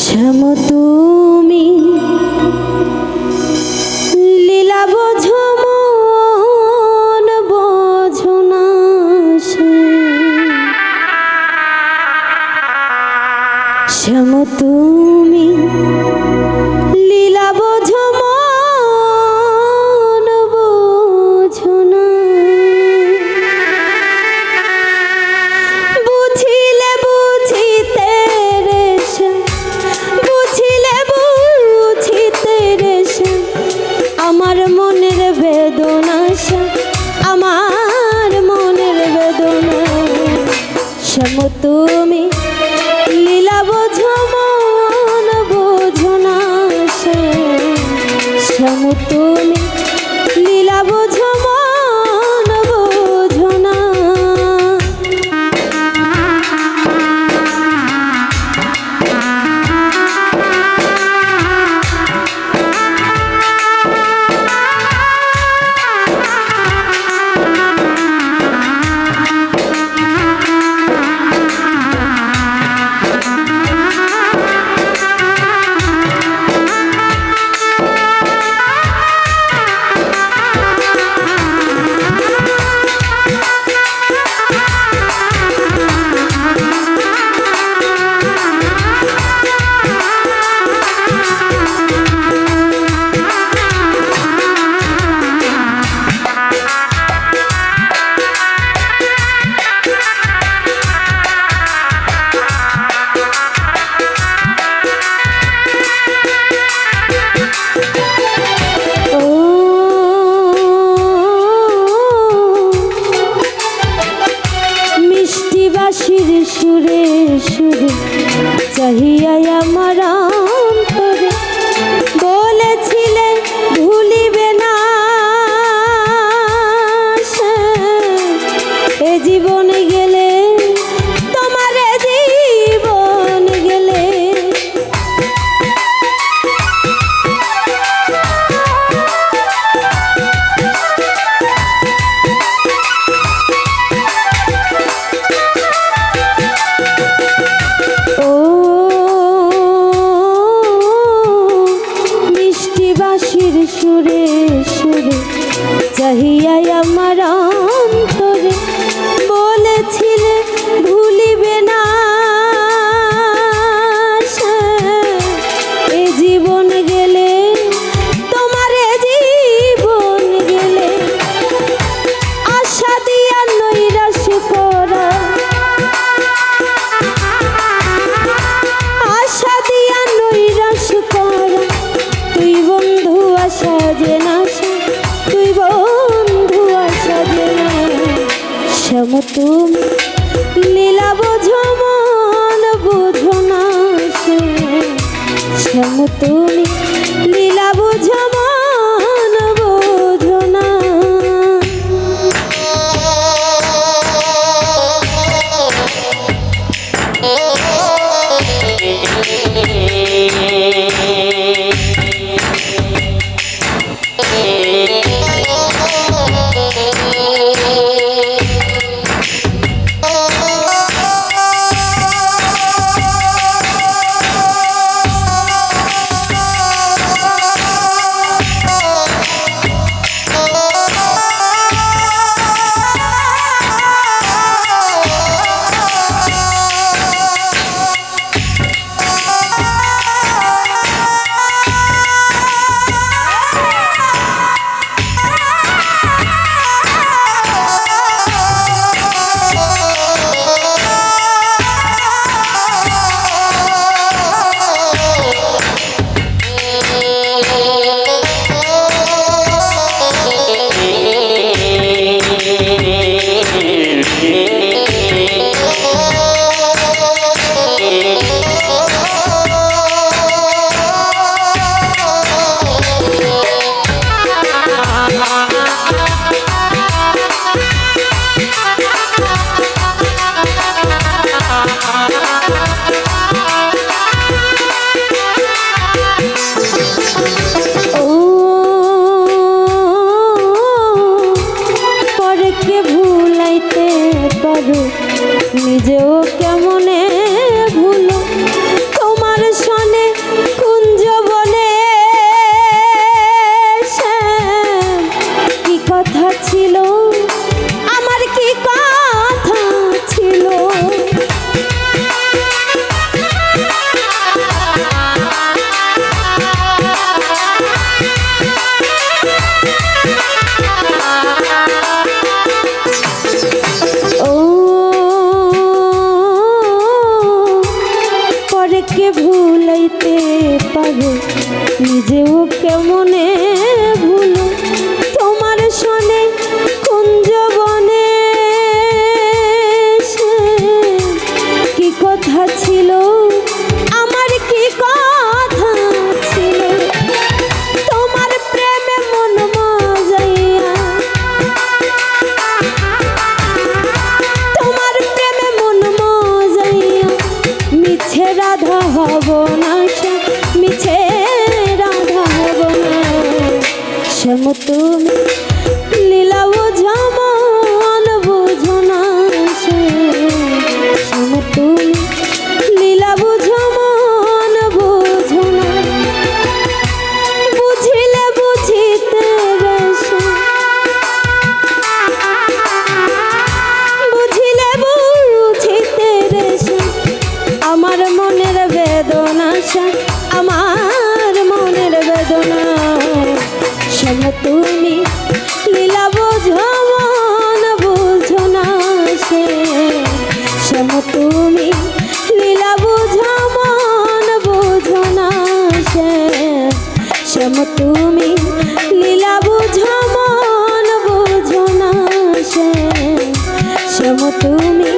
সমতু সমতো সুরে চাহিয়াই আমার আশা যে নাশা তুই বন্ধু আশা যে না শ্যাম, তুমি লীলা বোঝো, মন বোঝো না শ্যাম, তুমি দিতে পারো। নিজেও কেমনে ভুলো? তোমার সনে কুঞ্জবনে কি কথা ছিল? আমার কি কথা ছিল? তোমার প্রেমে মন মাজাইয়া। তোমার প্রেমে মন মাজাইয়া। মিছে রাধা হব না। আমি